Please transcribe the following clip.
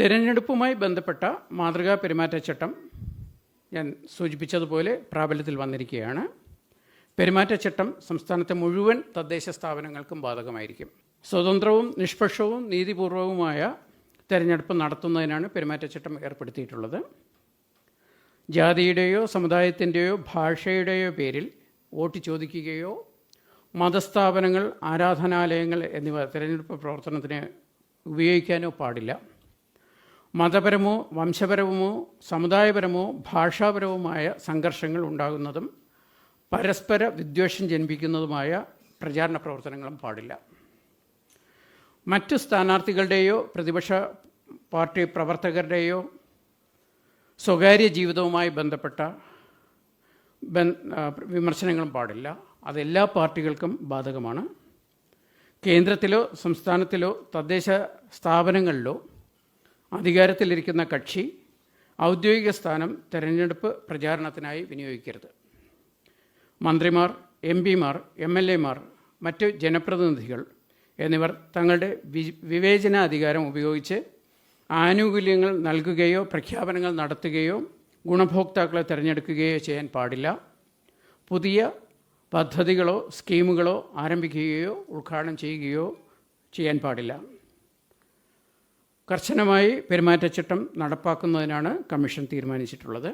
തിരഞ്ഞെടുപ്പുമായി ബന്ധപ്പെട്ട മാതൃകാ പെരുമാറ്റച്ചട്ടം ഞാൻ സൂചിപ്പിച്ചതുപോലെ പ്രാബല്യത്തിൽ വന്നിരിക്കുകയാണ്. പെരുമാറ്റച്ചട്ടം സംസ്ഥാനത്തെ മുഴുവൻ തദ്ദേശ സ്ഥാപനങ്ങൾക്കും ബാധകമായിരിക്കും. സ്വതന്ത്രവും നിഷ്പക്ഷവും നീതിപൂർവവുമായ തെരഞ്ഞെടുപ്പ് നടത്തുന്നതിനാണ് പെരുമാറ്റച്ചട്ടം ഏർപ്പെടുത്തിയിട്ടുള്ളത്. ജാതിയുടെയോ സമുദായത്തിന്റെയോ ഭാഷയുടെയോ പേരിൽ വോട്ട് ചോദിക്കുകയോ മതസ്ഥാപനങ്ങൾ ആരാധനാലയങ്ങൾ എന്നിവ തിരഞ്ഞെടുപ്പ് പ്രവർത്തനത്തിന് ഉപയോഗിക്കാനോ പാടില്ല. മതപരമോ വംശപരമോ സമുദായപരമോ ഭാഷാപരവുമായ സംഘർഷങ്ങൾ ഉണ്ടാകുന്നതും പരസ്പര വിദ്വേഷം ജനിപ്പിക്കുന്നതുമായ പ്രചാരണ പ്രവർത്തനങ്ങളും പാടില്ല. മറ്റ് സ്ഥാനാർത്ഥികളുടെയോ പ്രതിപക്ഷ പാർട്ടി പ്രവർത്തകരുടെയോ സ്വകാര്യ ജീവിതവുമായി ബന്ധപ്പെട്ട വിമർശനങ്ങളും പാടില്ല. അതെല്ലാ പാർട്ടികൾക്കും ബാധകമാണ്. കേന്ദ്രത്തിലോ സംസ്ഥാനത്തിലോ തദ്ദേശ സ്ഥാപനങ്ങളിലോ അധികാരത്തിലിരിക്കുന്ന കക്ഷി ഔദ്യോഗിക സ്ഥാനം തെരഞ്ഞെടുപ്പ് പ്രചാരണത്തിനായി വിനിയോഗിക്കരുത്. മന്ത്രിമാർ എം പിമാർ എം എൽ എമാർ മറ്റ് ജനപ്രതിനിധികൾ എന്നിവർ തങ്ങളുടെ വി- വിവേചനാധികാരം ഉപയോഗിച്ച് ആനുകൂല്യങ്ങൾ നൽകുകയോ പ്രഖ്യാപനങ്ങൾ നടത്തുകയോ ഗുണഭോക്താക്കളെ തിരഞ്ഞെടുക്കുകയോ ചെയ്യാൻ പാടില്ല. പുതിയ പദ്ധതികളോ സ്കീമുകളോ ആരംഭിക്കുകയോ ഉദ്ഘാടനം ചെയ്യുകയോ ചെയ്യാൻ പാടില്ല. കർശനമായി പെരുമാറ്റച്ചട്ടം നടപ്പാക്കുന്നതിനാണ് കമ്മീഷൻ തീരുമാനിച്ചിട്ടുള്ളത്.